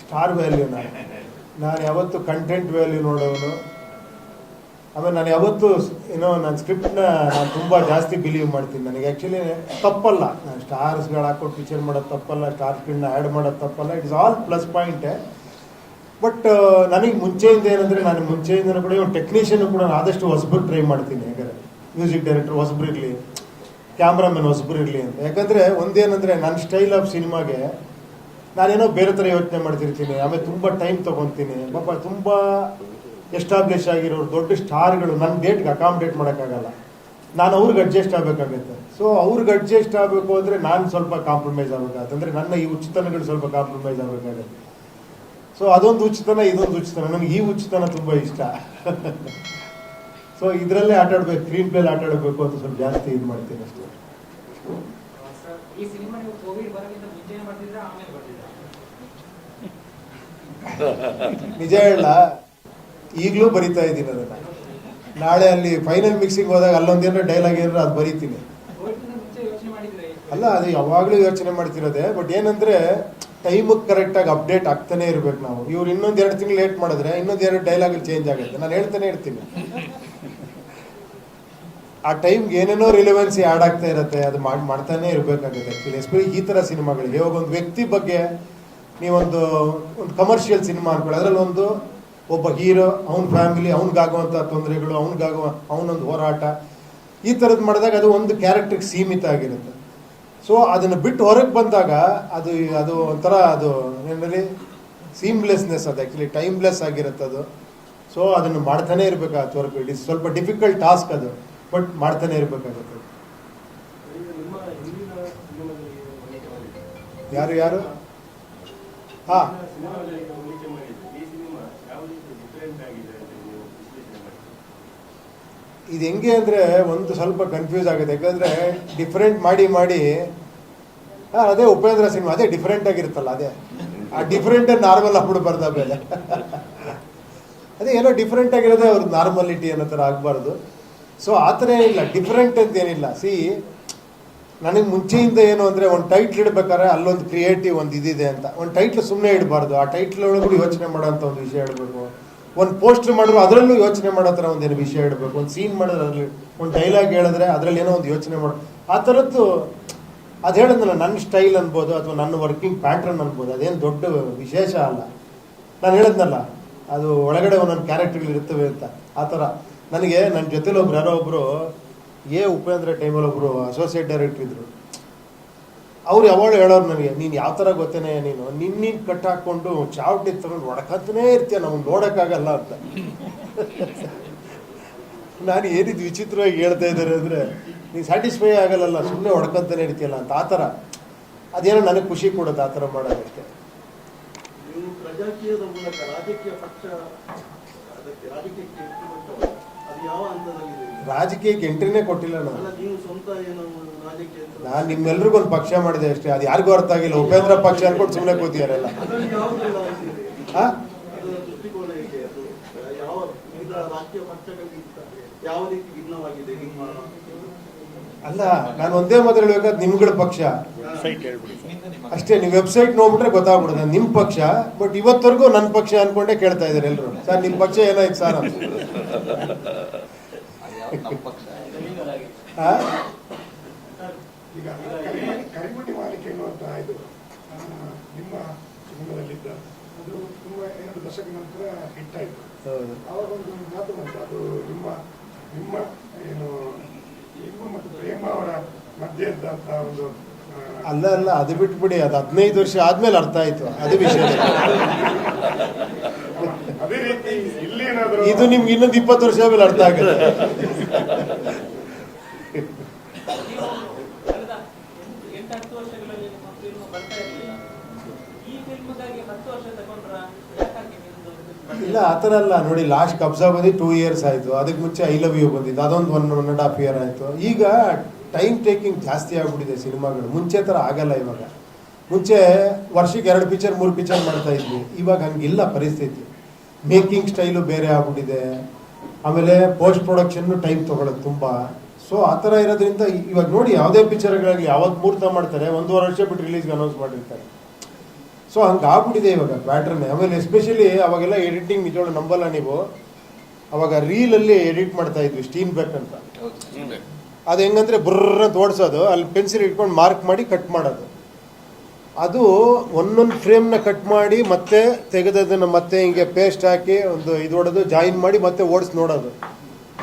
Star value ನಾನು ಯಾವತ್ತು content value ನೋಡೋನು. ಆಮೇಲೆ ನಾನು ಯಾವತ್ತು ಏನೋ ನನ್ನ ಸ್ಕ್ರಿಪ್ಟ್ನ ನಾನು ತುಂಬ ಜಾಸ್ತಿ ಬಿಲೀವ್ ಮಾಡ್ತೀನಿ ನನಗೆ. ಆ್ಯಕ್ಚುಲಿ ತಪ್ಪಲ್ಲ. ನಾನು ಸ್ಟಾರ್ಸ್ಗಳು ಹಾಕೊಂಡು ಪಿಕ್ಚರ್ ಮಾಡೋದು ತಪ್ಪಲ್ಲ ಸ್ಟಾರ್ ಆ್ಯಡ್ ಮಾಡೋದು ತಪ್ಪಲ್ಲ. ಇಟ್ಸ್ ಆಲ್ ಪ್ಲಸ್ ಪಾಯಿಂಟೇ ಬಟ್ ನನಗೆ ಮುಂಚೆಯಿಂದ ಏನಂದರೆ ನಾನು ಮುಂಚೆಯಿಂದ ಕೂಡ ಟೆಕ್ನಿಷಿಯನ್ ಕೂಡ ಆದಷ್ಟು ಹೊಸಬ್ರು ಟ್ರೈ ಮಾಡ್ತೀನಿ. ಯಾಕಂದರೆ ಮ್ಯೂಸಿಕ್ ಡೈರೆಕ್ಟರ್ ಹೊಸಬ್ರು ಇರಲಿ ಕ್ಯಾಮ್ರಾಮನ್ ಹೊಸಬ್ರು ಇರಲಿ ಅಂತ. ಯಾಕಂದರೆ ಒಂದೇನಂದರೆ ನನ್ನ ಸ್ಟೈಲ್ ಆಫ್ ಸಿನಿಮಾಗೆ ನಾನೇನೋ ಬೇರೆ ಥರ ಯೋಚನೆ ಮಾಡ್ತಿರ್ತೀನಿ, ಆಮೇಲೆ ತುಂಬ ಟೈಮ್ ತೊಗೊತೀನಿ. ಪಾಪ ತುಂಬ ಎಸ್ಟಾಬ್ಲಿಷ್ ಆಗಿರೋ ದೊಡ್ಡ ಸ್ಟಾರ್ಗಳು ನನ್ನ ಡೇಟ್ಗೆ ಅಕಾಮಡೇಟ್ ಮಾಡೋಕ್ಕಾಗಲ್ಲ. ನಾನು ಅವ್ರಿಗೆ ಅಡ್ಜಸ್ಟ್ ಆಗಬೇಕಾಗುತ್ತೆ. ಸೊ ಅವ್ರಿಗೆ ಅಡ್ಜಸ್ಟ್ ಆಗಬೇಕು ಅಂದರೆ ನಾನು ಸ್ವಲ್ಪ ಕಾಂಪ್ರಮೈಸ್ ಆಗಬೇಕಾಗುತ್ತೆ. ಅಂದರೆ ನನ್ನ ಈ ಉಚಿತನಗಳು ಸ್ವಲ್ಪ ಕಾಂಪ್ರಮೈಸ್ ಆಗಬೇಕಾಗುತ್ತೆ. ಸೊ ಅದೊಂದು ಉಚಿತನ, ಇದೊಂದು ಉಚಿತನ. ನನಗೆ ಈ ಉಚಿತನ ತುಂಬ ಇಷ್ಟ. ಸೊ ಇದರಲ್ಲೇ ಆಟ ಆಡ್ಬೇಕು ಸ್ಕ್ರೀನ್ ಪ್ಲೇಲಿ ಆಟ ಆಡಬೇಕು ಅಂತ ಸ್ವಲ್ಪ ಜಾಸ್ತಿ ಇದು ಮಾಡ್ತೀನಿ ಅಷ್ಟೇ. ನಿಜ ಹೇಳ ಈಗಲೂ ಬರಿತಾ ಇದ್ದೀನಿ ಅದನ್ನ. ನಾಳೆ ಅಲ್ಲಿ ಫೈನಲ್ ಮಿಕ್ಸಿಂಗ್ ಹೋದಾಗ ಅಲ್ಲೊಂದೇನೋ ಡೈಲಾಗ್ ಏನಾರ ಅದು ಬರೀತೀನಿ. ಅಲ್ಲ ಅದು ಯಾವಾಗಲೂ ಯೋಚನೆ ಮಾಡ್ತಿರೋದೆ ಬಟ್ ಏನಂದ್ರೆ ಟೈಮಿಗೆ ಕರೆಕ್ಟಾಗಿ ಅಪ್ಡೇಟ್ ಆಗ್ತಾನೆ ಇರ್ಬೇಕು ನಾವು. ಇವ್ರು ಇನ್ನೊಂದು ಎರಡು ತಿಂಗಳು ಲೇಟ್ ಮಾಡಿದ್ರೆ ಇನ್ನೊಂದು ಎರಡು ಡೈಲಾಗ್ ಚೇಂಜ್ ಆಗುತ್ತೆ. ನಾನು ಹೇಳ್ತಾನೆ ಇರ್ತೀನಿ ಆ ಟೈಮ್ಗೆ ಏನೇನೋ ರಿಲೆವೆನ್ಸಿ ಆ್ಯಡ್ ಆಗ್ತಾ ಇರುತ್ತೆ, ಅದು ಮಾಡಿ, ಮಾಡ್ತಾನೆ ಇರಬೇಕಾಗುತ್ತೆ. ಆ್ಯಕ್ಚುಲಿ ಎಸ್ಪೆಷಲಿ ಈ ಥರ ಸಿನಿಮಾಗಳಿಗೆ. ಇವಾಗ ಒಂದು ವ್ಯಕ್ತಿ ಬಗ್ಗೆ ನೀವೊಂದು, ಒಂದು ಕಮರ್ಷಿಯಲ್ ಸಿನಿಮಾ ಅನ್ಕೊಳ್ಳಿ. ಅದರಲ್ಲಿ ಒಂದು ಒಬ್ಬ ಹೀರೋ ಅವನ ಫ್ಯಾಮಿಲಿ ಅವ್ನಿಗಾಗುವಂಥ ತೊಂದರೆಗಳು, ಅವ್ನಿಗಾಗುವ, ಅವನೊಂದು ಹೋರಾಟ. ಈ ಥರದ್ದು ಮಾಡಿದಾಗ ಅದು ಒಂದು ಕ್ಯಾರೆಕ್ಟ್ರಿಗೆ ಸೀಮಿತ ಆಗಿರುತ್ತೆ. ಸೊ ಅದನ್ನು ಬಿಟ್ಟು ಹೊರಗೆ ಬಂದಾಗ ಅದು ಅದು ಒಂಥರ ಅದು ಏನಲ್ಲಿ ಸೀಮ್ಲೆಸ್ನೆಸ್ ಅದು. ಆ್ಯಕ್ಚುಲಿ ಟೈಮ್ಲೆಸ್ ಆಗಿರುತ್ತೆ ಅದು. ಸೊ ಅದನ್ನು ಮಾಡ್ತಾನೆ ಇರಬೇಕು? ವರ್ಕ್ ಇಟ್ ಇಸ್ ಸ್ವಲ್ಪ ಡಿಫಿಕಲ್ಟ್ ಟಾಸ್ಕ್ ಅದು. ಬಟ್ ಮಾಡ್ತಾನೆ ಇರಬೇಕಾಗುತ್ತೆ. ಯಾರು ಯಾರು? ಹಾ. ಇದು ಹೆಂಗೆ ಅಂದರೆ ಒಂದು ಸ್ವಲ್ಪ ಕನ್ಫ್ಯೂಸ್ ಆಗುತ್ತೆ. ಯಾಕಂದರೆ ಡಿಫ್ರೆಂಟ್ ಮಾಡಿ ಮಾಡಿ, ಹಾಂ, ಅದೇ ಉಪೇಂದ್ರ ಸಿನಿಮಾ, ಅದೇ ಡಿಫ್ರೆಂಟ್ ಆಗಿರುತ್ತಲ್ಲ, ಅದೇ. ಆ ಡಿಫ್ರೆಂಟ್ ನಾರ್ಮಲ್ ಆಗ್ಬಿಡ್ಬಾರ್ದು ಆಮೇಲೆ ಅದೇ ಏನೋ ಡಿಫ್ರೆಂಟ್ ಆಗಿರೋದೇ ಅವ್ರದ್ದು ನಾರ್ಮಲಿಟಿ ಅನ್ನೋ ಥರ ಆಗಬಾರ್ದು. ಸೊ ಆ ಥರ ಏನಿಲ್ಲ. ಡಿಫ್ರೆಂಟ್ ಅಂತ ಏನಿಲ್ಲ. ಸಿ ನನಗೆ ಮುಂಚೆಯಿಂದ ಏನು ಅಂದರೆ ಒಂದು ಟೈಟ್ಲ್ ಇಡ್ಬೇಕಾದ್ರೆ ಅಲ್ಲೊಂದು ಕ್ರಿಯೇಟಿವ್ ಒಂದು ಇದಿದೆ ಅಂತ. ಒಂದು ಟೈಟ್ಲ್ ಸುಮ್ಮನೆ ಇಡಬಾರ್ದು. ಆ ಟೈಟ್ಲ್ ಒಳಗೂ ಯೋಚನೆ ಮಾಡೋಂಥ ಒಂದು ವಿಷಯ ಇಡಬೇಕು. ಒಂದು ಪೋಸ್ಟರ್ ಮಾಡಿದ್ರು ಅದರಲ್ಲೂ ಯೋಚನೆ ಮಾಡೋ ಥರ ಒಂದೇನು ವಿಷಯ ಇಡಬೇಕು. ಒಂದು ಸೀನ್ ಮಾಡಿದ್ರೆ ಅದರಲ್ಲಿ ಒಂದು ಡೈಲಾಗ್ ಹೇಳಿದ್ರೆ ಅದರಲ್ಲಿ ಏನೋ ಒಂದು ಯೋಚನೆ ಮಾಡೋ. ಆ ಥರದ್ದು ಅದು ಹೇಳಿದ್ನಲ್ಲ ನನ್ನ ಸ್ಟೈಲ್ ಅನ್ಬೋದು ಅಥವಾ ನನ್ನ ವರ್ಕಿಂಗ್ ಪ್ಯಾಟ್ರನ್ ಅನ್ಬೋದು. ಅದೇನು ದೊಡ್ಡ ವಿಶೇಷ ಅಲ್ಲ. ನಾನು ಹೇಳಿದ್ನಲ್ಲ, ಅದು ಒಳಗಡೆ ಒಂದೊಂದು ಕ್ಯಾರೆಕ್ಟರ್ಗಳು ಇರ್ತವೆ ಅಂತ. ಆ ಥರ. ನನಗೆ ನನ್ನ ಜೊತೆಲಿ ಒಬ್ರು, ಯಾರೋ ಒಬ್ಬರು ಎ ಉಪೇಂದ್ರ ಟೈಮಲ್ಲಿ ಒಬ್ಬರು ಅಸೋಸಿಯೇಟ್ ಡೈರೆಕ್ಟರ್ ಇದ್ರು. ಅವ್ರು ಯಾವಾಗ ಹೇಳೋರು ನನಗೆ, ನೀನು ಯಾವ ಥರ ಗೊತ್ತೇನೆ ನೀನು? ನಿನ್ನ ನೀನು ಕಟ್ ಹಾಕ್ಕೊಂಡು ಚಾವಟಿ ತಗೊಂಡು ಒಡಕತ್ತನೇ ಇರ್ತೀಯ ನಮ್ಗೆ ನೋಡೋಕ್ಕಾಗಲ್ಲ ಅಂತ. ನಾನು ಏನಿದು ವಿಚಿತ್ರವಾಗಿ ಹೇಳ್ತಾ ಇದ್ದಾರೆ ಅಂದರೆ, ನೀನು ಸ್ಯಾಟಿಸ್ಫೈ ಆಗಲ್ಲಲ್ಲ ಸುಮ್ಮನೆ ಹೊಡ್ಕೊಂತಾನೆ ಇರ್ತೀಯಲ್ಲ ಅಂತ. ಆ ಥರ ಅದೇನೋ ನನಗೆ ಖುಷಿ ಕೊಡುತ್ತೆ ಆ ಥರ ಮಾಡೋದಕ್ಕೆ. ಪ್ರಜಾಕೀಯದ ಮೂಲಕ ರಾಜಕೀಯ ಪಕ್ಷ ಅದಕ್ಕೆ ರಾಜಕೀಯಕ್ಕೆ ರಾಜಕೀಯಕ್ಕೆ ಎಂಟ್ರಿನೇ ಕೊಟ್ಟಿಲ್ಲ ನಾನು. ನಾನು ನಿಮ್ಮೆಲ್ರಿಗೂ ಒಂದು ಪಕ್ಷ ಮಾಡಿದೆ ಅಷ್ಟೇ. ಅದು ಯಾರಿಗೂ ಅರ್ಥ ಆಗಿಲ್ಲ. ಉಪೇಂದ್ರ ಪಕ್ಷ ಅನ್ಕೊಂಡು ಸುಮ್ಮನೆ ಕೂತಿಯಾರೆಲ್ಲ ಯಾವ ರೀತಿ ಭಿನ್ನವಾಗಿದೆ ನಿಮ್ಮ ಅಲ್ಲ ನಾನು ಒಂದೇ ಮಾತು ಹೇಳ್ಬೇಕಾದ್ರೆ ನಿಮ್ಗಳ ಪಕ್ಷ. ಅಷ್ಟೇ ನೀವು ವೆಬ್ಸೈಟ್ ನೋಡ್ಬಿಟ್ರೆ ಗೊತ್ತಾಗ್ಬಿಡುತ್ತೆ. ನಿಮ್ಮ ಪಕ್ಷ ಬಟ್ ಇವತ್ತವರೆಗೂ ನನ್ನ ಪಕ್ಷ ಅನ್ಕೊಂಡೆ ಕೇಳ್ತಾ ಇದ್ದಾರೆ ಎಲ್ಲರೂ ಸರ್ ನಿಮ್ಮ ಪಕ್ಷ ಏನಾಯ್ತು ಸರ್ ಅಂತ. ಕರಿಮಣಿ ಮಾಲಿಕೆ ಇದು. ನಿಮ್ಮ ಅದು ತುಂಬ ಎರಡು ದಶಕ ನಂತರ ಹಿಟ್ ಆಯ್ತು ಹೌದು ಒಂದು ಮಾತು ಬಂತು ಅದು ನಿಮ್ಮ ನಿಮ್ಮ ಏನು ನಿಮ್ಮ ಮತ್ತು ಪ್ರೇಮ ಅವರ ಒಂದು ಅಲ್ಲ ಅಲ್ಲ ಅದು ಬಿಟ್ಬಿಡಿ ಅದು ಹದಿನೈದು ವರ್ಷ ಆದ್ಮೇಲೆ ಅರ್ಥ ಆಯ್ತು. ಅದು ವಿಷಯ. ಅದೇ ರೀತಿ ಇಲ್ಲಿ ಏನಾದರೂ ಇದು ನಿಮ್ಗೆ ಇನ್ನೊಂದು ಇಪ್ಪತ್ತು ವರ್ಷ ಆದ್ಮೇಲೆ ಅರ್ಥ ಆಗುತ್ತೆ. ಇಲ್ಲ ಆ ಥರ ಅಲ್ಲ. ನೋಡಿ ಲಾಸ್ಟ್ ಕಬ್ಜಾ ಬಂದು ಟೂ ಇಯರ್ಸ್ ಆಯಿತು. ಅದಕ್ಕೆ ಮುಂಚೆ ಐ ಲವ್ ಯು ಬಂದಿದ್ದು. ಅದೊಂದು one one and half year ಆಯಿತು. ಈಗ ಟೈಮ್ ಟೇಕಿಂಗ್ ಜಾಸ್ತಿ ಆಗ್ಬಿಟ್ಟಿದೆ ಸಿನಿಮಾಗಳು. ಮುಂಚೆ ಥರ ಆಗಲ್ಲ ಇವಾಗ. ಮುಂಚೆ ವರ್ಷಕ್ಕೆ ಎರಡು ಪಿಕ್ಚರ್ ಮೂರು ಪಿಕ್ಚರ್ ಮಾಡ್ತಾ ಇದ್ವಿ. ಇವಾಗ ಹಂಗಿಲ್ಲ ಪರಿಸ್ಥಿತಿ. ಮೇಕಿಂಗ್ ಸ್ಟೈಲು ಬೇರೆ ಆಗ್ಬಿಟ್ಟಿದೆ. ಆಮೇಲೆ ಪೋಸ್ಟ್ ಪ್ರೊಡಕ್ಷನ್ನು ಟೈಮ್ ತೊಗೊಳೋದು ತುಂಬ. ಸೊ ಆ ಥರ ಇರೋದ್ರಿಂದ ಇವಾಗ ನೋಡಿ ಯಾವುದೇ ಪಿಕ್ಚರ್ಗಳಲ್ಲಿ ಯಾವತ್ತು ಮುಹೂರ್ತ ಮಾಡ್ತಾರೆ, ಒಂದೂವರೆ ವರ್ಷ ಬಿಟ್ಟು ರಿಲೀಸ್ಗೆ ಅನೌನ್ಸ್ ಮಾಡಿರ್ತಾರೆ. ಸೊ ಹಂಗೆ ಆಗ್ಬಿಟ್ಟಿದೆ ಇವಾಗ ಪ್ಯಾಟ್ರನ್ ಆಮೇಲೆ ಎಸ್ಪೆಷಲಿ ಅವಾಗೆಲ್ಲ ಎಡಿಟಿಂಗ್ ನಿಜವಾಗ್ಲೂ ನಂಬಲ್ಲ ನೀವು. ಅವಾಗ ರೀಲಲ್ಲಿ ಎಡಿಟ್ ಮಾಡ್ತಾ ಇದ್ವಿ ಸ್ಟೀನ್ ಬ್ಯಾಕ್ ಅಂತ. ಅದು ಹೆಂಗಂದ್ರೆ ಬುರ್ರ ಅಂತ ಓಡಿಸೋದು. ಅಲ್ಲಿ ಪೆನ್ಸಿಲ್ ಇಟ್ಕೊಂಡು ಮಾರ್ಕ್ ಮಾಡಿ ಕಟ್ ಮಾಡೋದು. ಅದು ಒಂದೊಂದು ಫ್ರೇಮ್ನ ಕಟ್ ಮಾಡಿ ಮತ್ತೆ ತೆಗೆದದನ್ನು ಮತ್ತೆ ಹಿಂಗೆ ಪೇಸ್ಟ್ ಹಾಕಿ ಒಂದು ಇದು ಹೊಡೆದು ಜಾಯಿನ್ ಮಾಡಿ ಮತ್ತೆ ಓಡಿಸಿ ನೋಡೋದು.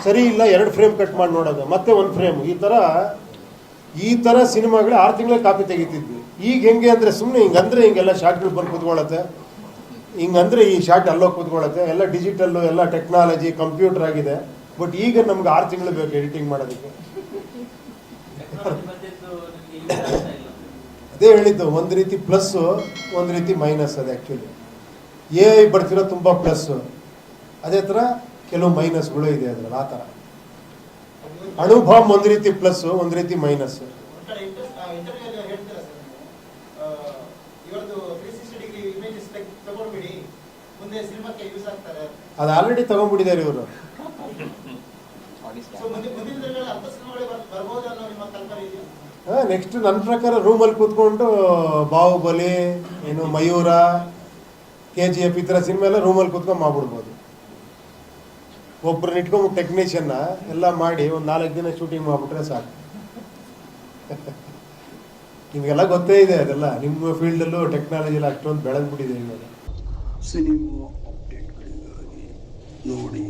ಸರಿ ಇಲ್ಲ, ಎರಡು ಫ್ರೇಮ್ ಕಟ್ ಮಾಡಿ ನೋಡೋದು. ಮತ್ತೆ ಒಂದು ಫ್ರೇಮ್. ಈ ಥರ ಈ ಥರ ಸಿನಿಮಾಗಳು ಆರು ತಿಂಗಳ ಕಾಪಿ ತೆಗಿತಿದ್ವಿ. ಈಗ ಹೆಂಗೆ ಅಂದರೆ ಸುಮ್ಮನೆ ಹಿಂಗಂದ್ರೆ ಹಿಂಗೆಲ್ಲ ಶಾರ್ಟ್ಗಳು ಬಂದು ಕೂತ್ಕೊಳ್ಳುತ್ತೆ. ಹಿಂಗಂದ್ರೆ ಈ ಶಾರ್ಟ್ ಅಲ್ಲೋಗಿ ಕೂತ್ಕೊಳ್ಳುತ್ತೆ. ಎಲ್ಲ ಡಿಜಿಟಲ್ಲು, ಎಲ್ಲ ಟೆಕ್ನಾಲಜಿ, ಕಂಪ್ಯೂಟರ್ ಆಗಿದೆ. ಬಟ್ ಈಗ ನಮ್ಗೆ ಆರು ತಿಂಗಳು ಬೇಕು ಎಡಿಟಿಂಗ್ ಮಾಡೋದಕ್ಕೆ ಟೆಕ್ನಾಲಜಿ ಬಂದಿದ್ದು ನನಗೆ ಯೂಸ್ ಆಗ್ತಾ ಇಲ್ಲ ಅದೇ ಹೇಳಿದ್ದು ಒಂದು ರೀತಿ ಪ್ಲಸ್ ಒಂದು ರೀತಿ ಮೈನಸ್ ಅದು ಆ್ಯಕ್ಚುಲಿ ಎ ಐ ಬರ್ತಿರೋ ತುಂಬ ಪ್ಲಸ್ ಅದೇ ಥರ ಕೆಲವು ಮೈನಸ್ಗಳು ಇದೆ ಅದ್ರಲ್ಲಿ ಆ ಥರ ಅನುಭವ ಒಂದು ರೀತಿ ಪ್ಲಸ್ ಒಂದು ರೀತಿ ಮೈನಸ್ ಒಂಥರ ಇಂಟ್ರೆಸ್ಟ್ ಇಂಟರ್ವ್ಯೂ ಹೇಳ್ತೀರಾ ಸರ್ ಇವರದ್ದು ತ್ರೀ ಸಿಕ್ಸ್ಟಿ ಡಿಗ್ರಿ ಇಮೇಜಸ್ ತಗೊಂಡ್ಬಿಡಿ ಮುಂದೆ ಸಿನಿಮಾಕ್ಕೆ ಯೂಸ್ ಆಗ್ತಾರೆ ಅದು ಆಲ್ರೆಡಿ ತಗೊಂಡ್ಬಿಟ್ಟಿದ್ದಾರೆ ಇವರು ಸೊ ಮುಂದೆ ಮುಂದಿನ ದಿನಗಳಲ್ಲಿ ಅಂಥ ಸಿನಿಮಾಗಳೇ ಬರ್- ಬರ್ಬೋದು ಅನ್ನೋ ನಿಮ್ಮ ಕಲ್ಪನೆ ಇದೆಯಾ ನೆಕ್ಸ್ಟ್ ನನ್ನ ಪ್ರಕಾರ ರೂಮಲ್ಲಿ ಕೂತ್ಕೊಂಡು, ಬಾಹುಬಲಿ, ಏನು ಮಯೂರ ಕೆ ಜಿ ಎಫ್ ಈ ಥರ ಸಿನಿಮಾ ಎಲ್ಲ ರೂಮಲ್ಲಿ ಕೂತ್ಕೊಂಡು ಮಾಡ್ಬಿಡ್ಬೋದು. ಒಬ್ಬರನ್ನ ಇಟ್ಕೊಂಡು ಟೆಕ್ನಿಷಿಯನ್ನ ಎಲ್ಲ ಮಾಡಿ ಒಂದು ನಾಲ್ಕು ದಿನ ಶೂಟಿಂಗ್ ಮಾಡಿಬಿಟ್ರೆ ಸಾಕು. ನಿಮಗೆಲ್ಲ ಗೊತ್ತೇ ಇದೆ ಅದೆಲ್ಲ. ನಿಮ್ಮ ಫೀಲ್ಡಲ್ಲೂ ಟೆಕ್ನಾಲಜಿ ಎಲ್ಲ ಅಷ್ಟೊಂದು ಬೆಳೆದ್ಬಿಟ್ಟಿದೆ ಇವಾಗ. ಸಿನಿಮಾ ಅಪ್ಡೇಟ್ಗಳಿಗಾಗಿ ನೋಡಿ